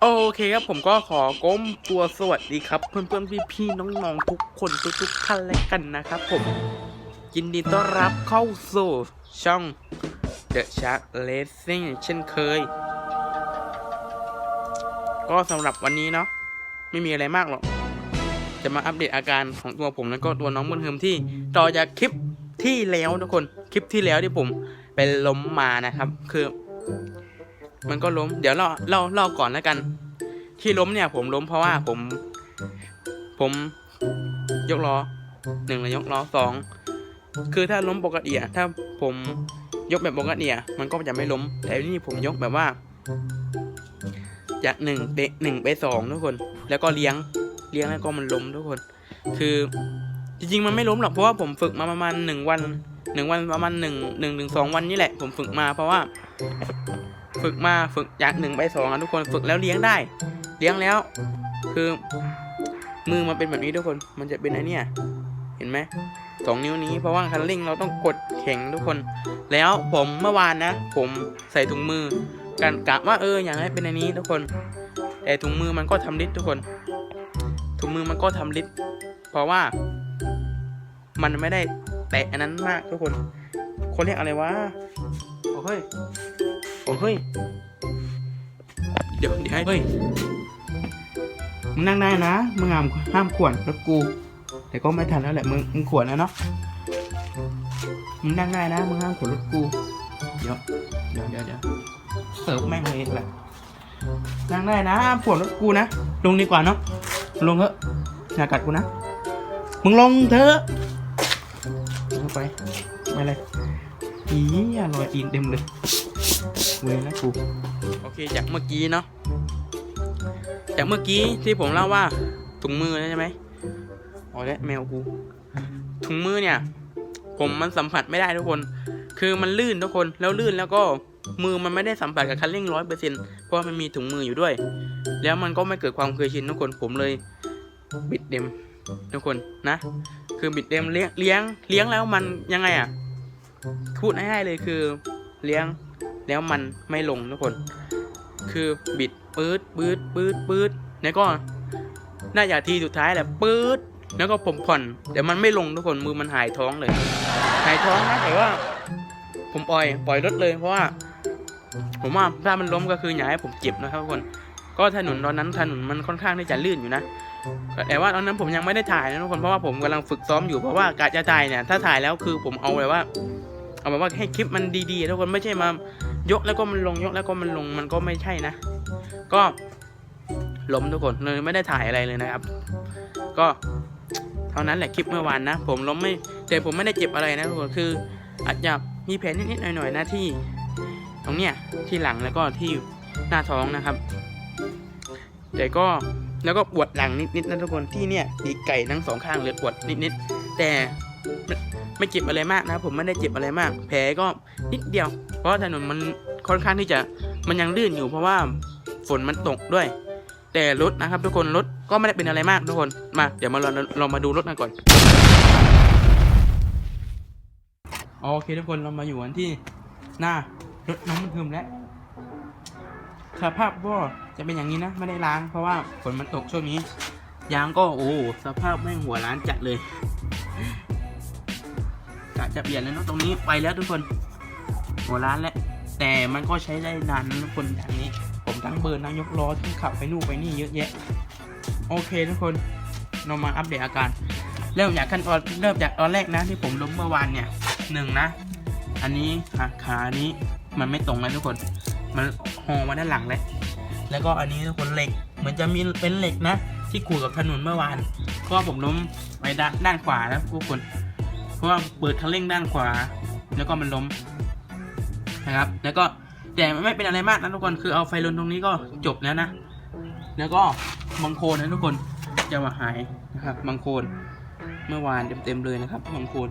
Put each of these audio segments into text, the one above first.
โอเคครับผมก็ขอก้มตัวสวัสดีครับ เพื่อนเพื่อนพี่พี่ๆน้องๆทุกคนทุกทุกๆท่านเลยกันนะครับผมยินดีต้อนรับเข้าสู่ช่อง The Shark Racing เช่นเคย ก็สำหรับวันนี้เนาะไม่มีอะไรมากหรอก จะมาอัปเดตอาการของตัวผมแล้วก็ตัวน้องบุญเฮิมที่ต่อจากคลิปที่แล้วทุกคนคลิปที่แล้วที่ผมไปล้มมานะครับ คือ มันก็ล้ม เดี๋ยวเราเล่าเล่าก่อนแล้วกัน ที่ล้มเนี่ย ผมล้มเพราะว่าผม ผมยกล้อหนึ่งเลยยกล้อสองคือถ้าล้มปกติอะถ้าผมยกแบบปกติอะมันก็จะไม่ล้ม แต่นี่ผมยกแบบว่า จากหนึ่งไปหนึ่งไปสองทุกคน แล้วก็เลี้ยงเลี้ยงแล้วก็มันล้มทุกคน คือจริงๆมันไม่ล้มหรอกเพราะว่าผมฝึกมาประมาณหนึ่งวันหนึ่งวันประมาณหนึ่งหนึ่งถึงสองวันนี่แหละ ผมฝึกมาเพราะว่า ฝึกมาฝึกจากหนึ่งไปสองอะทุกคนฝึกแล้วเลี้ยงได้ เลี้ยงแล้ว คือ มือมันเป็นแบบนี้ทุกคน มันจะเป็นไอเนี่ย เห็นไหมสองนิ้วนี้เพราะว่าคันเร่งเราต้องกดแข็งทุกคน แล้วผมเมื่อวานนะ ผมใส่ถุงมือ กันกะว่าเอออยากให้เป็นอันนี้ทุกคน แต่ถุงมือมันก็ทำลิดทุกคน ถุงมือมันก็ทำลิดเพราะว่า มันไม่ได้แตะอันนั้นมากทุกคน คนเรียกอะไรวะโอ้เฮ้ย โอ้เฮ้ย เดี๋ยวเดี๋ยวให้เฮ้ย มึงนั่งได้นะ มึงห้ามห้ามขวนรถกู แต่ก็ไม่ทันแล้วแหละ มึงมึงขวนแล้วเนาะ มึงนั่งได้นะ มึงห้ามขวนรถกู เดี๋ยว เดี๋ยวเดี๋ยวเดี๋ยวเสิร์ฟแม่งเลยแหละนั่งได้นะห้ามขวนรถกูนะ ลงดีกว่าเนาะ ลงเถอะอย่ากัดกูนะ มึงลงเถอะลงไปไม่เลยอีอร่อยอินเต็มเลย เวรแล้วกูโอเคจากเมื่อกี้เนาะจากเมื่อกี้ที่ผมเล่าว่าถุงมือใช่ไหมอ๋อและแมวกูถุงมือเนี่ย ผมมันสัมผัสไม่ได้ทุกคน คือมันลื่นทุกคนแล้วลื่นแล้วก็มือมันไม่ได้สัมผัสกับคันเร่งร้อยเปอร์เซ็นต์เพราะมันมีถุงมืออยู่ด้วย แล้วมันก็ไม่เกิดความเคยชินทุกคนผมเลยบิดเดมทุกคนนะ คือบิดเดมเลี้ยงเลี้ยงเลี้ยงแล้วมันยังไงอะพูดง่ายๆเลยคือเลี้ยง แล้วมันไม่ลงทุกคน คือบิดปื๊ดปื๊ดปื๊ดปื๊ดแล้วก็น่าจะทีสุดท้ายแหละปื๊ดแล้วก็ผมผ่อนแต่มันไม่ลงทุกคนมือมันหายท้องเลย หายท้องนะแต่ว่า ผมปล่อยปล่อยรถเลยเพราะว่า ผมว่าถ้ามันล้มก็คืออย่าให้ผมเจ็บนะครับทุกคน ก็ถนนตอนนั้นถนนมันค่อนข้างที่จะลื่นอยู่นะแต่ว่าตอนนั้นผมยังไม่ได้ถ่ายนะทุกคนเพราะว่าผมกำลังฝึกซ้อมอยู่เพราะว่ากะจะถ่ายเนี่ยถ้าถ่ายแล้วคือผมเอาแบบว่า เอาแบบว่าให้คลิปมันดีๆทุกคนไม่ใช่มา ยกแล้วก็มันลงยกแล้วก็มันลงมันก็ไม่ใช่นะ ก็ล้มทุกคนเลยไม่ได้ถ่ายอะไรเลยนะครับ ก็เท่านั้นแหละคลิปเมื่อวานนะ ผมล้มไม่แต่ผมไม่ได้เจ็บอะไรนะทุกคนคือ อาจจะมีแผลนิดๆหน่อยๆนะที่ ตรงเนี้ยที่หลังแล้วก็ที่หน้าท้องนะครับ แต่ก็แล้วก็ปวดหลังนิดๆนะทุกคนที่เนี่ยปีไก่ทั้งสองข้างเลยปวดนิดๆแต่ ไม่เจ็บอะไรมากนะผมไม่ได้เจ็บอะไรมาก แผลก็นิดเดียว เพราะถนนมันค่อนข้างที่จะมันยังลื่นอยู่เพราะว่าฝนมันตกด้วย แต่รถนะครับ ทุกคนรถก็ไม่ได้เป็นอะไรมากทุกคนมาเดี๋ยวมาเราเรามาดูรถกันก่อนโอเคทุกคนเรามาอยู่กันที่หน้ารถน้องมันเทิมแล้วสภาพก็จะเป็นอย่างนี้นะ ไม่ได้ล้างเพราะว่าฝนมันตกช่วงนี้ยางก็โอ้สภาพแม่งหัวร้านจัดเลยะจะเปลี่ยนแล้วเนอะตรงนี้ไปแล้วทุกคนหัวร้านแล้วแต่มันก็ใช้ได้นานนะทุกคนอย่างนี้ ผมทั้งเบิร์นทั้งยกล้อทั้งขับไปนู่นไปนี่เยอะแยะ โอเคทุกคนเรามาอัปเดตอาการ เริ่มจากขั้นตอนเริ่มจากตอนแรกนะที่ผมล้มเมื่อวานเนี่ยหนึ่งนะ อันนี้ขาขานี้มันไม่ตรงนะทุกคน มันหอมาด้านหลังเลยแล้วก็อันนี้ทุกคนเหล็กเหมือนจะมีเป็นเหล็กนะ ที่ขูดกับถนนเมื่อวานเพราะผมล้มไปด้านด้านขวาแล้วทุกคน ราะว่าเปิดคันเร่งด้านขวา แล้วก็มันล้มนะครับ แล้วก็แต่ไม่เป็นอะไรมากนะทุกคนคือเอาไฟลนตรงนี้ก็จบแล้วนะ แล้วก็บางโคนนะทุกคนจะมาหายนะครับบางโคนเมื่อวานเต็มๆเลยนะครับบางโคน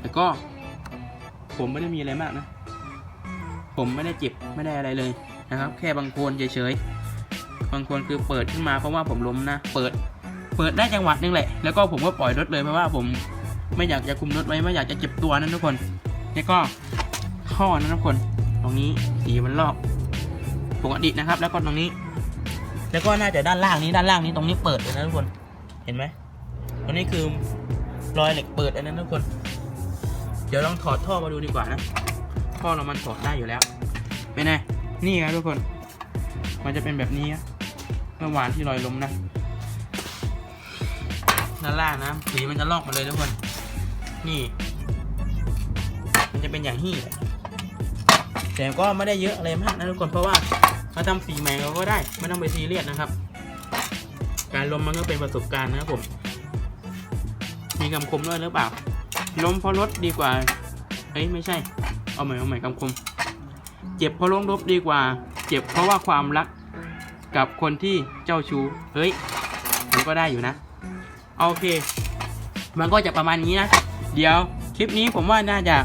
แต่ก็ ผมไม่ได้มีอะไรมากนะ ผมไม่ได้เจ็บไม่ได้อะไรเลยนะครับ แค่บางโคนเฉยๆบางโคนคือเปิดขึ้นมาเพราะว่าผมล้มนะ เปิด เปิดได้จังหวัดนึงแหละ แล้วก็ผมก็ปล่อยรถเลยเพราะว่าผม ไม่อยากจะคุมรถไว้ไม่อยากจะเจ็บตัวนั่นทุกคนแล้วก็ท่อนะทุกคน ตรงนี้สีมันรอบปกตินะครับ แล้วก็ตรงนี้ แล้วก็น่าจะด้านล่างนี้ด้านล่างนี้ตรงนี้เปิดเลยนะทุกคนเห็นไหมตรงนี้คือรอยเหล็กเปิดอันนั้นทุกคน เดี๋ยวลองถอดท่อมาดูดีกว่านะท่อเรามันถอดได้อยู่แล้วเป็นไงนี่ครับทุกคน มันจะเป็นแบบนี้เมื่อวานที่รอยล้มนะด้านล่างนะสีมันจะลอกมาเลยทุกคน นี่ มันจะเป็นอย่างนี้แหละแต่ก็ไม่ได้เยอะอะไรมากนะทุกคนเพราะว่าเขาทำสีใหม่เราก็ได้ไม่ต้องไปซีเรียสนะครับ การล้มมันก็เป็นประสบการณ์นะครับผม มีคำคมด้วยหรือเปล่าล้มเพราะรถดีกว่าเฮ้ยไม่ใช่ เอาใหม่เอาใหม่คำคม เจ็บเพราะล้มรบดีกว่า เจ็บเพราะว่าความรักกับคนที่เจ้าชู้เฮ้ยมันก็ได้อยู่นะ โอเค มันก็จะประมาณนี้นะ เดี๋ยวคลิปนี้ผมว่าน่าจะ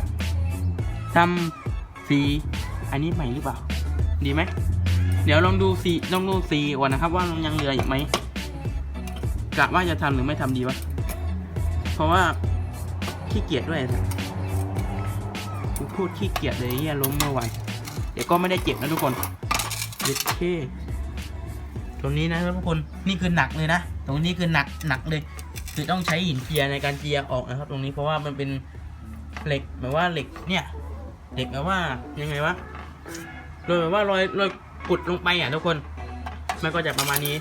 ทำสีอันนี้ใหม่หรือเปล่า ดีไหม เดี๋ยวลองดูสีลองดูสีก่อนนะครับ ว่ามันยังเหลืออีกไหมกะว่าจะทำหรือไม่ทำดีวะ เพราะว่าขี้เกียจด้วยกูพูดขี้เกียจเลยเฮียล้มเมื่อไหร่เดี๋ยวก็ไม่ได้เจ็บนะทุกคนโอเคตรงนี้นะทุกคน นี่คือหนักเลยนะ ตรงนี้คือหนักหนักเลย คือต้องใช้หินเจียในการเจียออกนะครับ ตรงนี้เพราะว่ามันเป็นเหล็กแบบว่าเหล็กเนี่ยเหล็กแบบว่ายังไงวะโดยแบบว่ารอยรอยกุดลงไปอะทุกคนมันก็จะประมาณนี้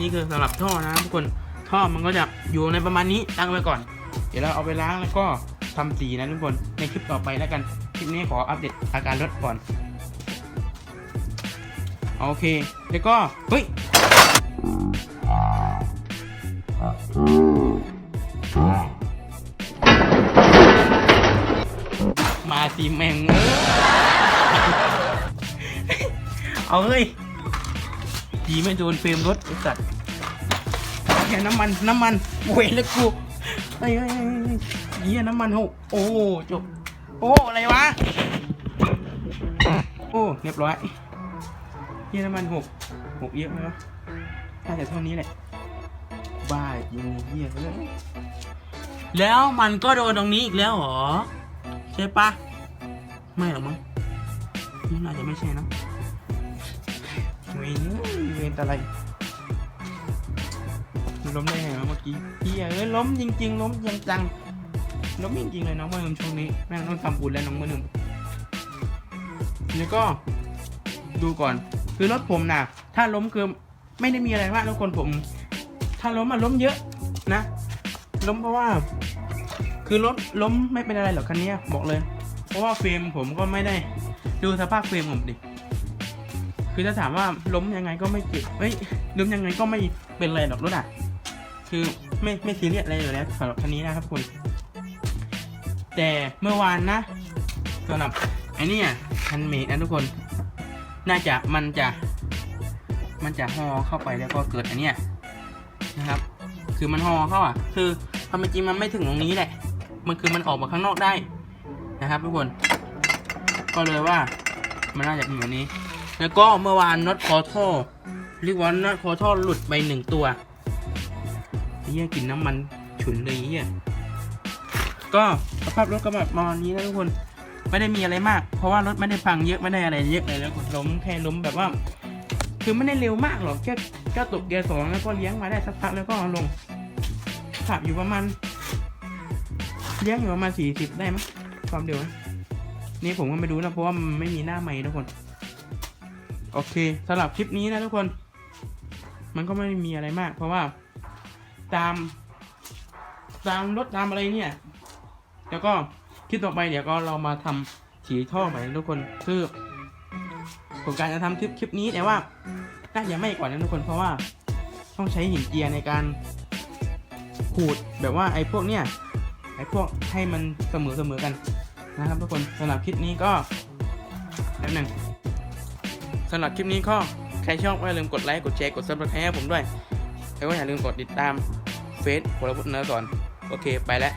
นี่คือสำหรับท่อนะทุกคนท่อมันก็จะอยู่ในประมาณนี้ตั้งไว้ก่อน เดี๋ยวเราเอาไปล้างแล้วก็ทำสีนะทุกคนในคลิปต่อไปแล้วกันคลิปนี้ขออัปเดตอาการรถก่อนโอเค แล้วก็เฮ้ย มาสีแมงเอ้ยเอาเฮ้ยดีไม่โดนเฟรมรถไอ้สัตว์แค่น้ำมันน้ำมันเวรแล้วกูเฮ้ยเฮ้ยเฮ้ยเฮ้ยเหี้ยน้ำมันหกโอ้จบ โอ้อะไรวะ โอ้เรียบร้อยเหี้ยน้ำมันหกหกเยอะไหมวะ น่าจะเท่านี้แหละ บ้าจริงเหี้ยเลยแล้วมันก็โดนตรงนี้อีกแล้วเหรอ ใช่ปะไม่หรอกมั้งนี่น่าจะไม่ใช่นะเวนเวนอะไรมันล้มได้ไงวะเมื่อกี้เฮียเอ้ยล้มจริง ๆ ล้มจังจังๆล้มจริงๆเลยน้องเมื่อนึงช่วงนี้แม่งต้องทำบุญแล้วน้องเมื่อนึงแล้วก็ดูก่อน คือรถผมนะถ้าล้มคือ ไม่ได้มีอะไรมากทุกคนผม ถ้าล้มมาล้มเยอะนะ ล้มเพราะว่า คือรถล้มไม่เป็นอะไรหรอกคันนี้บอกเลย เพราะว่าเฟรมผมก็ไม่ได้ดูสภาพเฟรมผมดิคือถ้าถามว่าล้มยังไงก็ไม่เจ็บเฮ้ยล้มยังไงก็ไม่เป็นไรหรอกรถอะ คือไม่ไม่ซีเรียสอะไรอยู่แล้วสำหรับคันนี้นะครับคุณ แต่เมื่อวานนะสำหรับไอ้นี่คันเมดนะทุกคน น่าจะมันจะ มันจะห่อเข้าไปแล้วก็เกิดอันเนี้ยนะครับ คือมันห่อเข้าอะ คือความจริงมันไม่ถึงตรงนี้แหละ มันคือมันออกมาข้างนอกได้นะครับทุกคน ก็เลยว่ามันน่าจะเป็นแบบนี้ แล้วก็เมื่อวานน็อตคอท่อเรียกว่าน็อตคอท่อหลุดไปหนึ่งตัวเฮียกลินน้ำมันฉุนเลยเฮียก็สภาพรถก็แบบประมาณนี้นะทุกคน ไม่ได้มีอะไรมาก เพราะว่ารถไม่ได้พังเยอะไม่ได้อะไรเยอะเลยแล้วก็ล้มแค่ล้มแบบว่า คือไม่ได้เร็วมากหรอกแค่แค่ตกเกียร์สองแล้วก็เลี้ยงมาได้สักพักแล้วก็ลง ขับอยู่ประมาณเลี้ยงอยู่ประมาณสี่สิบได้มั้ยความเร็วนี่ผมก็ไม่รู้นะเพราะว่าไม่มีหน้าไม้ทุกคน โอเคสำหรับคลิปนี้นะทุกคน มันก็ไม่มีอะไรมาก เพราะว่าตาม ตามรถตามอะไรเนี่ย แล้วก็คลิปต่อไปเดี๋ยวก็เรามาทำฉีท่อใหม่ทุกคนคือ ผมการจะทำคลิปคลิปนี้แต่ว่าน่าจะไม่ก่อนนะทุกคนเพราะว่าต้องใช้หินเจียในการขูดแบบว่าไอ้พวกเนี้ยไอ้พวกให้มันเสมอเสมอกันนะครับทุกคนสำหรับคลิปนี้ก็แป๊บหนึงสำหรับคลิปนี้ก็ใครชอบก็อย่าลืมกดไลค์กดแชร์กดซับสไครต์ให้ผมด้วยแล้วก็อย่าลืมกดติดตามเฟซพลวุฒิเนื้อก่อนโอเคไปแล้ว